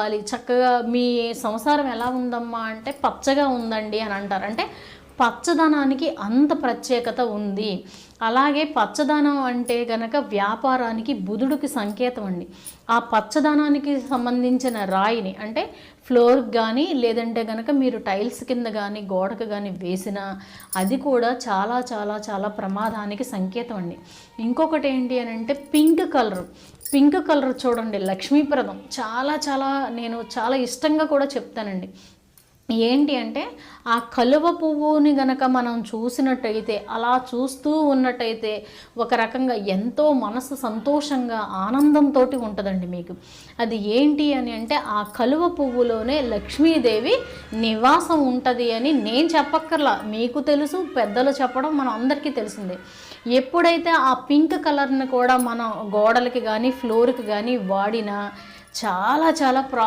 కావాలి. చక్కగా మీ సంసారం ఎలా ఉందమ్మా అంటే పచ్చగా ఉందండి అని అంటారు. అంటే పచ్చదనానికి అంత ప్రత్యేకత ఉంది. అలాగే పచ్చదనం అంటే గనక వ్యాపారానికి బుధుడికి సంకేతం అండి. ఆ పచ్చదనానికి సంబంధించిన రాయిని అంటే ఫ్లోర్కి కానీ లేదంటే గనక మీరు టైల్స్ కింద కానీ గోడకు కానీ వేసినా అది కూడా చాలా చాలా చాలా ప్రమాదానికి సంకేతం అండి. ఇంకొకటి ఏంటి అని అంటే పింక్ కలర్. పింక్ కలర్ చూడండి లక్ష్మీప్రదం చాలా చాలా నేను చాలా ఇష్టంగా కూడా చెప్తానండి. ఏంటి అంటే ఆ కలువ పువ్వుని గనక మనం చూసినట్టయితే అలా చూస్తూ ఉన్నట్టయితే ఒక రకంగా ఎంతో మనసు సంతోషంగా ఆనందంతో ఉంటుందండి మీకు. అది ఏంటి అని అంటే ఆ కలువ పువ్వులోనే లక్ష్మీదేవి నివాసం ఉంటుంది అని నేను చెప్పక్కర్లా. మీకు తెలుసు పెద్దలు చెప్పడం మనం అందరికీ తెలిసిందే. ఎప్పుడైతే ఆ పింక్ కలర్ని కూడా మనం గోడలకి కానీ ఫ్లోర్కి కానీ వాడినా చాలా చాలా ప్రా